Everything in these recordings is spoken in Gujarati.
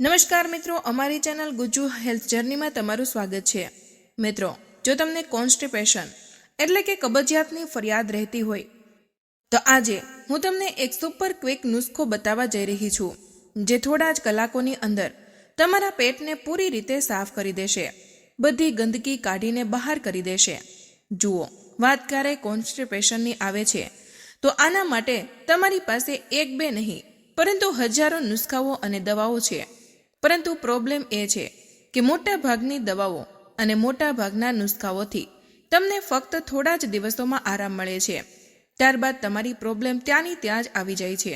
નમસ્કાર મિત્રો, અમારી ચેનલ ગુજુ હેલ્થ જર્નીમાં તમારું સ્વાગત છે. મિત્રો, જો તમને કોન્સ્ટિપેશન એટલે કે કબજિયાતની ફરિયાદ રહેતી હોય, તો આજે હું તમને એક સુપર ક્વિક નુસ્ખો બતાવવા જઈ રહી છું, જે થોડા જ કલાકોની અંદર તમારા પેટને પૂરી રીતે સાફ કરી દેશે. બધી ગંદકી કાઢીને બહાર કરી દેશે. જુઓ, વાત ક્યારે કોન્સ્ટિપેશનની આવે છે, તો આના માટે તમારી પાસે એક બે નહીં, પરંતુ હજારો નુસ્ખાઓ અને દવાઓ છે. પરંતુ પ્રોબ્લેમ એ છે કે મોટા ભાગની દવાઓ અને મોટાભાગના નુસ્ખાઓથી તમને ફક્ત થોડા જ દિવસોમાં આરામ મળે છે. ત્યારબાદ તમારી પ્રોબ્લેમ ત્યાંની ત્યાં જ આવી જાય છે.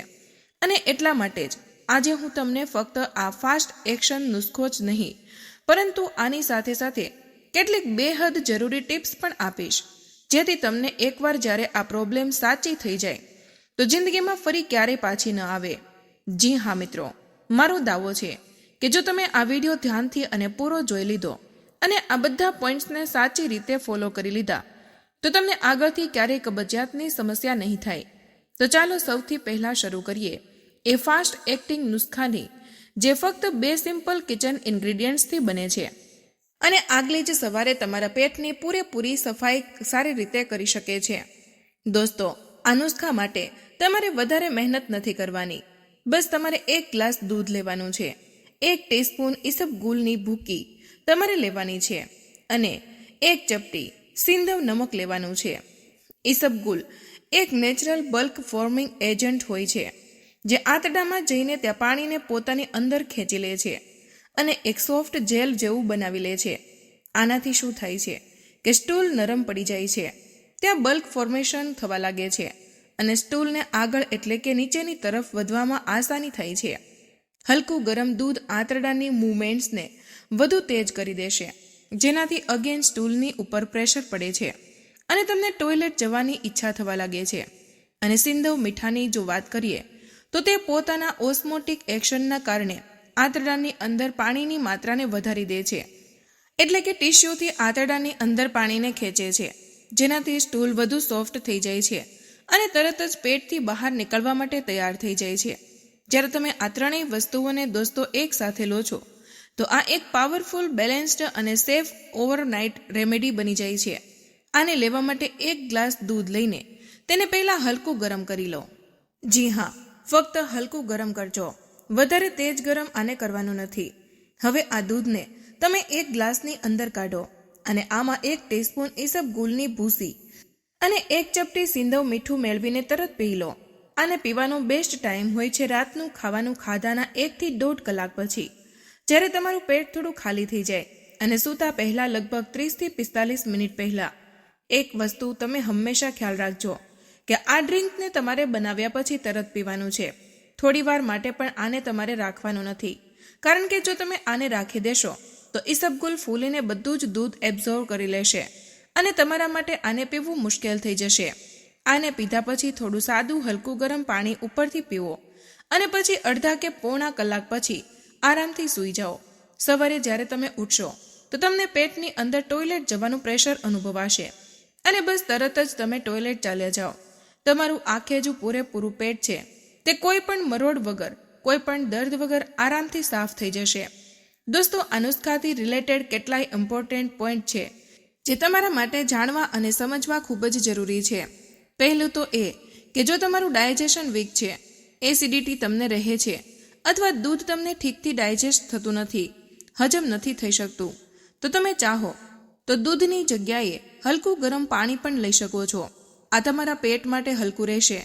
અને એટલા માટે જ આજે હું તમને ફક્ત આ ફાસ્ટ એક્શન નુસ્ખો જ નહીં, પરંતુ આની સાથે સાથે કેટલીક બેહદ જરૂરી ટિપ્સ પણ આપીશ. જેથી તમને એકવાર જ્યારે આ પ્રોબ્લેમ સાચી થઈ જાય, તો જિંદગીમાં ફરી ક્યારેય પાછી ન આવે. જી હા મિત્રો, મારો દાવો છે કે જો તમે આ વીડિયો ધ્યાનથી અને પૂરો જોઈ લીધો અને આ બધા પોઈન્ટ્સને સાચી રીતે ફોલો કરી લીધા, તો તમને આગળથી ક્યારેય કબજિયાતની સમસ્યા નહીં થાય. તો ચાલો સૌથી પહેલાં શરૂ કરીએ. એ ફાસ્ટ એક્ટિંગ નુસ્ખાની, જે ફક્ત બે સિમ્પલ કિચન ઇન્ગ્રીડિયન્ટ્સથી બને છે. અને આગલી જ સવારે તમારા પેટની પૂરેપૂરી સફાઈ સારી રીતે કરી શકે છે. દોસ્તો, આ નુસ્ખા માટે તમારે વધારે મહેનત નથી કરવાની. બસ તમારે એક ગ્લાસ દૂધ લેવાનું છે. એક ટીસ્પૂન ઈસબગુલની ભૂકી તમારે લેવાની છે અને એક ચપટી સિંધવ નમક લેવાનું છે. ઈસબગુલ એક નેચરલ બલ્ક ફોર્મિંગ એજન્ટ હોય છે, જે આંતરડામાં જઈને ત્યાં પાણીને પોતાની અંદર ખેંચી લે છે અને એક સોફ્ટ જેલ જેવું બનાવી લે છે. આનાથી શું થાય છે કે સ્ટૂલ નરમ પડી જાય છે, ત્યાં બલ્ક ફોર્મેશન થવા લાગે છે અને સ્ટૂલને આગળ એટલે કે નીચેની તરફ વધવામાં આસાની થાય છે. હલકું ગરમ દૂધ આંતરડાની મૂવમેન્ટ્સને વધુ તેજ કરી દેશે, જેનાથી અગેન સ્ટૂલની ઉપર પ્રેશર પડે છે અને તમને ટોયલેટ જવાની ઈચ્છા થવા લાગે છે. અને સિંધવ મીઠાની જો વાત કરીએ, તો તે પોતાના ઓસ્મોટિક એક્શનના કારણે આંતરડાની અંદર પાણીની માત્રાને વધારી દે છે. એટલે કે ટિશ્યુથી આંતરડાની અંદર પાણીને ખેંચે છે, જેનાથી સ્ટૂલ વધુ સોફ્ટ થઈ જાય છે અને તરત જ પેટથી બહાર નીકળવા માટે તૈયાર થઈ જાય છે. જ્યારે તમે આ ત્રણેય વસ્તુઓને દોસ્તો એક સાથે લો છો, તો આ એક પાવરફુલ બેલેન્સ્ડ અને સેફ ઓવરનાઇટ રેમેડી બની જાય છે. આને લેવા માટે એક ગ્લાસ દૂધ લઈને તેને પહેલાં હલકું ગરમ કરી લો. જી હા, ફક્ત હલકું ગરમ કરજો. વધારે તેજ ગરમ આને કરવાનું નથી. હવે આ દૂધને તમે એક ગ્લાસની અંદર કાઢો અને આમાં એક ટીસ્પૂન ઈસબગુલની ભૂસી અને એક ચપટી સિંધવ મીઠું મેળવીને તરત પી લો. આને પીવાનો બેસ્ટ ટાઈમ હોય છે રાતનું ખાવાનું ખાધાના એકથી દોઢ કલાક પછી. જ્યારે તમારું પેટ થોડું ખાલી થઈ જાય અને સૂતા પહેલાં લગભગ ત્રીસથી પિસ્તાલીસ મિનિટ પહેલાં. એક વસ્તુ તમે હંમેશા ખ્યાલ રાખજો કે આ ડ્રિંકને તમારે બનાવ્યા પછી તરત પીવાનું છે. થોડી વાર માટે પણ આને તમારે રાખવાનું નથી. કારણ કે જો તમે આને રાખી દેશો, તો ઈસબગુલ ફૂલીને બધું જ દૂધ એબ્ઝોર્વ કરી લેશે અને તમારા માટે આને પીવું મુશ્કેલ થઈ જશે. આને પીધા પછી થોડું સાદું, હલકું ગરમ પાણી ઉપરથી પીવો અને પછી અડધા કે પોણા કલાક પછી આરામથી સૂઈ જાઓ. સવારે જ્યારે તમે ઉઠશો, તો તમને પેટની અંદર ટોયલેટ જવાનું પ્રેશર અનુભવાશે અને બસ તરત જ તમે ટોયલેટ ચાલ્યા જાઓ. તમારું આખેજું પૂરેપૂરું પેટ છે. તે કોઈ પણ મરોડ વગર, કોઈ પણ દર્દ વગર આરામથી સાફ થઈ જશે. દોસ્તો, અનુષ્કાથી રિલેટેડ કેટલાય ઇમ્પોર્ટન્ટ પોઈન્ટ છે, જે તમારા માટે જાણવા અને સમજવા ખૂબ જ જરૂરી છે. પહેલું તો એ કે જો તમારું ડાયજેશન વીક છે, એસિડિટી તમને રહે છે, અથવા દૂધ તમને ઠીકથી ડાયજેસ્ટ થતું નથી, હજમ નથી થઈ શકતું, તો તમે ચાહો તો દૂધની જગ્યાએ હલકું ગરમ પાણી પણ લઈ શકો છો. આ તમારા પેટ માટે હલકું રહેશે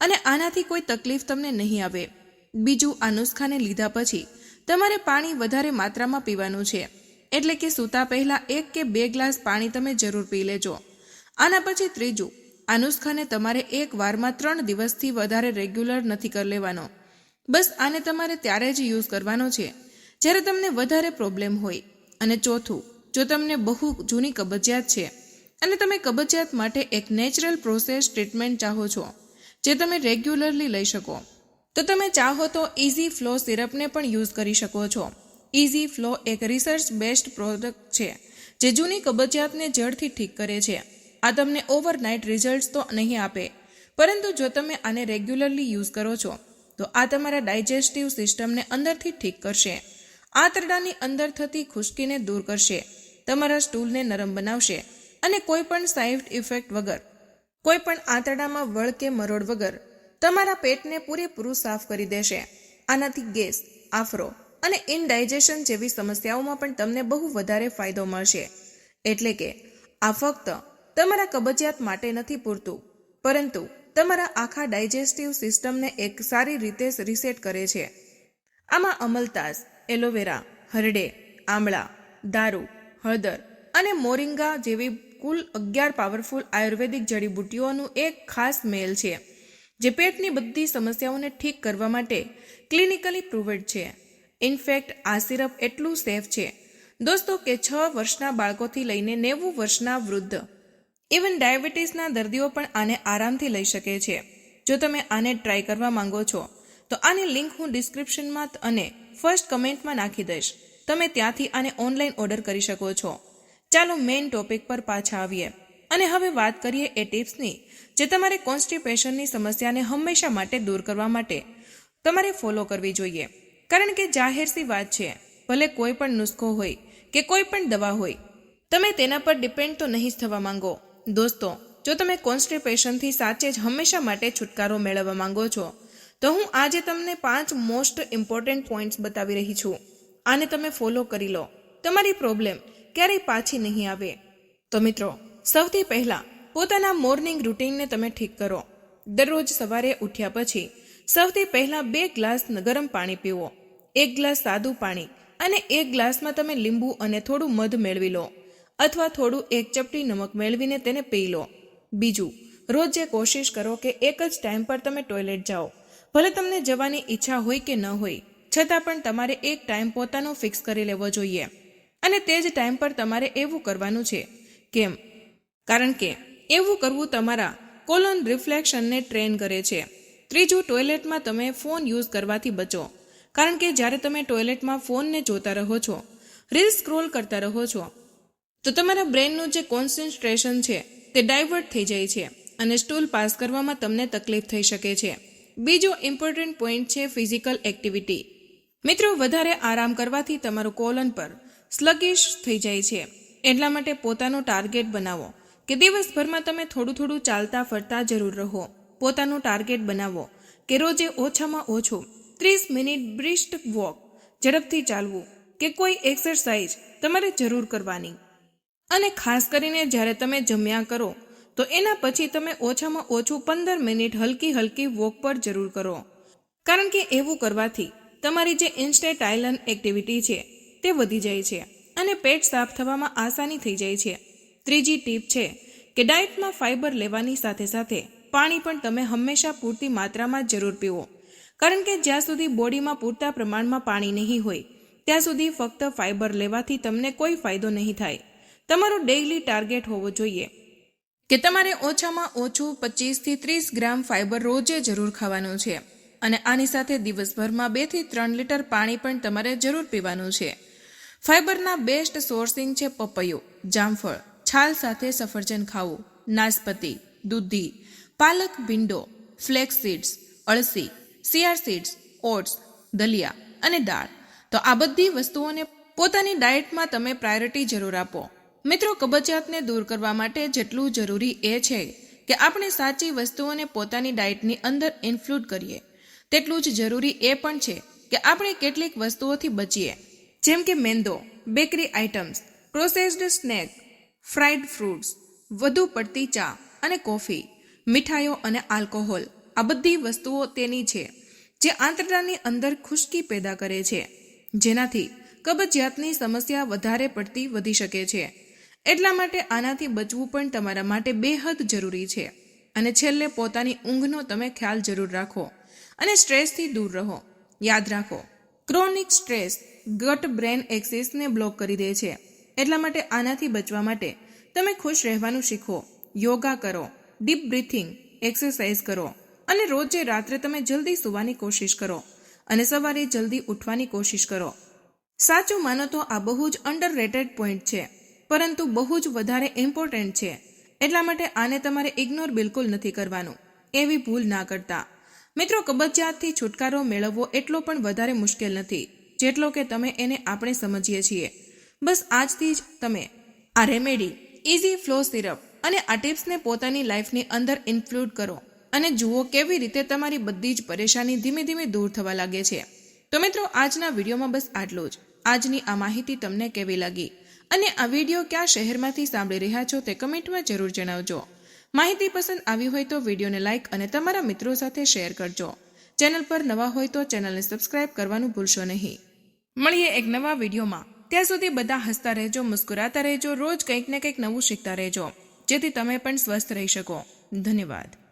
અને આનાથી કોઈ તકલીફ તમને નહીં આવે. બીજું, આ નુસ્ખાને લીધા પછી તમારે પાણી વધારે માત્રામાં પીવાનું છે, એટલે કે સૂતા પહેલાં એક કે બે ગ્લાસ પાણી તમે જરૂર પી લેજો. આના પછી ત્રીજું નુસ્ખાને તમારે એક વારમાં ત્રણ દિવસથી વધારે રેગ્યુલર નથી કરી લેવાનો. બસ આને તમારે ત્યારે જ યુઝ કરવાનો છે. જ્યારે તમને વધારે પ્રોબ્લેમ હોય. અને ચોથું, જો તમને બહુ જૂની કબજિયાત છે, અને તમે કબજિયાત માટે એક નેચરલ પ્રોસેસ ટ્રીટમેન્ટ ચાહો છો, જે તમે રેગ્યુલરલી લઈ શકો, તો તમે ચાહો તો ઇઝી ફ્લો સિરપને પણ યુઝ કરી શકો છો. ઇઝી ફ્લો એક રિસર્ચ બેસ્ડ પ્રોડક્ટ છે, જે જૂની કબજિયાતને જડથી ઠીક કરે છે. આ તમને ઓવરનાઇટ રિઝલ્ટ્સ તો નહીં આપે. પરંતુ જો તમે આને રેગ્યુલરલી યુઝ કરો છો, તો આ તમારા ડાયજેસ્ટિવ સિસ્ટમને અંદરથી ઠીક કરશે. આંતરડાની અંદર થતી ખુશ્કીને દૂર કરશે. તમારા સ્ટૂલને નરમ બનાવશે અને કોઈપણ સાઇડ ઇફેક્ટ વગર, કોઈપણ આંતરડામાં વળ કે મરોડ વગર, તમારા પેટને પૂરેપૂરું સાફ કરી દેશે. આનાથી ગેસ, આફરો અને ઇનડાઇજેશન જેવી સમસ્યાઓમાં પણ તમને બહુ વધારે ફાયદો મળશે. એટલે કે, આ ફક્ત તમારા કબજિયાત માટે નથી પૂરતું, પરંતુ તમારા આખા ડાયજેસ્ટિવ સિસ્ટમને એક સારી રીતે રીસેટ કરે છે. આમાં અમલતાસ એલોવેરા, હરડે, આમળા, દારૂ, હળદર અને મોરિંગા જેવી કુલ અગિયાર પાવરફુલ આયુર્વેદિક જડીબુટ્ટીઓનું એક ખાસ મેલ છે, જે પેટની બધી સમસ્યાઓને ઠીક કરવા માટે ક્લિનિકલી પ્રુવડ છે. ઇનફેક્ટ આ સિરપ એટલું સેફ છે. દોસ્તો કે છ વર્ષના બાળકોથી લઈને નેવું વર્ષના વૃદ્ધ ઇવન ડાયાબિટીસના દર્દીઓ પણ આને આરામથી લઈ શકે છે. જો તમે આને ટ્રાય કરવા માંગો છો, તો આની લિંક હું ડિસ્ક્રિપ્શનમાં અને ફર્સ્ટ કમેન્ટમાં નાખી દઈશ. તમે ત્યાંથી આને ઓનલાઈન ઓર્ડર કરી શકો છો. ચાલો મેઇન ટોપિક પર પાછા આવીએ. અને હવે વાત કરીએ એ ટિપ્સની, જે તમારે કોન્સ્ટિપેશનની સમસ્યાને હંમેશા માટે દૂર કરવા માટે તમારે ફોલો કરવી જોઈએ. કારણ કે જાહેરસી વાત છે, ભલે કોઈ પણ નુસ્ખો હોય કે કોઈ પણ દવા હોય, તમે તેના પર ડિપેન્ડ તો નહીં જ થવા માંગો. દોસ્તો, જો તમે કોન્સ્ટિપેશનથી સાચે જ હંમેશા માટે છુટકારો મેળવવા માંગો છો, તો હું આજે તમને પાંચ મોસ્ટ ઇમ્પોર્ટન્ટ પોઈન્ટ્સ બતાવી રહી છું. આને તમે ફોલો કરી લો. તમારી પ્રોબ્લેમ ક્યારેય પાછી નહીં આવે. તો મિત્રો, સૌથી પહેલાં પોતાના મોર્નિંગ રૂટીનને તમે ઠીક કરો. દરરોજ સવારે ઉઠ્યા પછી સૌથી પહેલાં બે ગ્લાસ ગરમ પાણી પીવો. એક ગ્લાસ સાદું પાણી અને એક ગ્લાસમાં તમે લીંબુ અને થોડું મધ મેળવી લો. અથવા થોડું એક ચપટી નમક મેળવીને તેને પી લો. બીજું, રોજ જે કોશિશ કરો કે એક જ ટાઈમ પર તમે ટોયલેટ જાઓ. ભલે તમને જવાની ઈચ્છા હોય કે ન હોય, છતાં પણ તમારે એક ટાઈમ પોતાનો ફિક્સ કરી લેવો જોઈએ. અને તે જ ટાઈમ પર તમારે એવું કરવાનું છે. કેમ? કારણ કે એવું કરવું તમારા કોલોન રિફ્લેક્શનને ટ્રેન કરે છે. ત્રીજું, ટોયલેટમાં તમે ફોન યુઝ કરવાથી બચો. કારણ કે જ્યારે તમે ટોયલેટમાં ફોનને જોતા રહો છો, રીલ સ્ક્રોલ કરતા રહો છો તો તમારા બ્રેનનું જે કોન્સન્ટ્રેશન છે તે ડાયવર્ટ થઈ જાય છે અને સ્ટૂલ પાસ કરવામાં તમને તકલીફ થઈ શકે છે. બીજો ઇમ્પોર્ટન્ટ પોઈન્ટ છે ફિઝિકલ એક્ટિવિટી. મિત્રો, વધારે આરામ કરવાથી તમારું કોલન પર સ્લગિશ થઈ જાય છે. એટલા માટે પોતાનો ટાર્ગેટ બનાવો કે દિવસભરમાં તમે થોડું થોડું ચાલતા ફરતા જરૂર રહો. પોતાનું ટાર્ગેટ બનાવો કે રોજે ઓછામાં ઓછું ત્રીસ મિનિટ બ્રિસ્ટ વોક ઝડપથી ચાલવું કે કોઈ એક્સરસાઇઝ તમારે જરૂર કરવાની. અને ખાસ કરીને જ્યારે તમે જમ્યા કરો, તો એના પછી તમે ઓછામાં ઓછું પંદર મિનિટ હલકી હલકી વોક પર જરૂર કરો. કારણ કે એવું કરવાથી તમારી જે ઇન્સ્ટેટાઇલન એક્ટિવિટી છે, તે વધી જાય છે અને પેટ સાફ થવામાં આસાની થઈ જાય છે. ત્રીજી ટીપ છે કે ડાયટમાં ફાઇબર લેવાની સાથે સાથે પાણી પણ તમે હંમેશા પૂરતી માત્રામાં જરૂર પીવો. કારણ કે જ્યાં સુધી બોડીમાં પૂરતા પ્રમાણમાં પાણી નહીં હોય, ત્યાં સુધી ફક્ત ફાઇબર લેવાથી તમને કોઈ ફાયદો નહીં થાય. તમારો ડેઇલી ટાર્ગેટ હોવો જોઈએ. કે તમારે ઓછામાં ઓછું પચીસથી ત્રીસ ગ્રામ ફાઇબર રોજે જરૂર ખાવાનું છે. અને આની સાથે દિવસભરમાં બેથી ત્રણ લીટર પાણી પણ તમારે જરૂર પીવાનું છે. ફાઇબરના બેસ્ટ સોર્સિંગ છે પપૈયું, જામફળ, છાલ સાથે સફરજન ખાવું, નાશપતી, દૂધી, પાલક ભીંડો ફ્લેક્સ સીડ્સ અળસી સિયાર સીડ્સ ઓટ્સ, દલિયા અને દાળ. તો આ બધી વસ્તુઓને પોતાની ડાયટમાં તમે પ્રાયોરિટી જરૂર આપો. મિત્રો, કબજિયાતને દૂર કરવા માટે જેટલું જરૂરી એ છે કે આપણે સાચી વસ્તુઓને પોતાની ડાયટની અંદર ઇન્ક્લુડ કરીએ. તેટલું જ જરૂરી એ પણ છે કે આપણે કેટલીક વસ્તુઓથી બચીએ. જેમ કે મેંદો, bakery items processed snack fried fruits વધુ પડતી ચા અને કોફી, મીઠાઈઓ અને આલ્કોહોલ આ બધી વસ્તુઓ તેની છે જે આંતરડાની અંદર ખુશ્કી પેદા કરે છે. જેનાથી કબજિયાતની સમસ્યા વધારે પડતી વધી શકે છે. એટલા માટે આનાથી બચવું પણ તમારા માટે બેહદ જરૂરી છે. અને છેલ્લે પોતાની ઊંઘનો તમે ખ્યાલ જરૂર રાખો અને સ્ટ્રેસથી દૂર રહો. યાદ રાખો, ક્રોનિક સ્ટ્રેસ ગટ બ્રેન એક્સિસને બ્લોક કરી દે છે. એટલા માટે આનાથી બચવા માટે તમે ખુશ રહેવાનું શીખો. યોગા કરો, ડીપ બ્રીથિંગ એક્સરસાઇઝ કરો અને રોજે રાત્રે તમે જલ્દી સૂવાની કોશિશ કરો અને સવારે જલ્દી ઉઠવાની કોશિશ કરો. સાચું માનો તો આ બહુ જ અંડર રેટેડ પોઈન્ટ છે. પરંતુ બહુ જ વધારે ઇમ્પોર્ટન્ટ છે. એટલા માટે આને તમારે ઇગ્નોર બિલકુલ નથી કરવાનું. એવી ભૂલ ના કરતા. મિત્રો, કબજિયાતથી છુટકારો મેળવવો એટલો પણ વધારે મુશ્કેલ નથી, જેટલો કે તમે એને આપણે સમજીએ છીએ. બસ આજથી જ તમે આ રેમેડી ઇઝી ફ્લો સિરપ અને આ ટિપ્સને પોતાની લાઈફની અંદર ઇન્ક્લુડ કરો અને જુઓ કેવી રીતે તમારી બધી જ પરેશાની ધીમે ધીમે દૂર થવા લાગે છે. તો મિત્રો, આજના વિડીયોમાં બસ આટલું જ. આજની આ માહિતી તમને કેવી લાગી? અને આ વીડિયો કયા શહેરમાંથી સાંભળી રહ્યા છો તે કમેન્ટમાં જરૂર જણાવજો. માહિતી પસંદ આવી હોય તો વિડીયોને લાઇક અને તમારા મિત્રો સાથે શેર કરજો. ચેનલ પર નવા હોય તો ચેનલને સબસ્ક્રાઇબ કરવાનું ભૂલશો નહીં. મળીએ એક નવા વિડીયોમાં. ત્યાં સુધી બધા હસતા રહેજો, મુસ્કુરાતા રહેજો, રોજ કંઈક ને કંઈક નવું શીખતા રહેજો. જેથી તમે પણ સ્વસ્થ રહી શકો. ધન્યવાદ.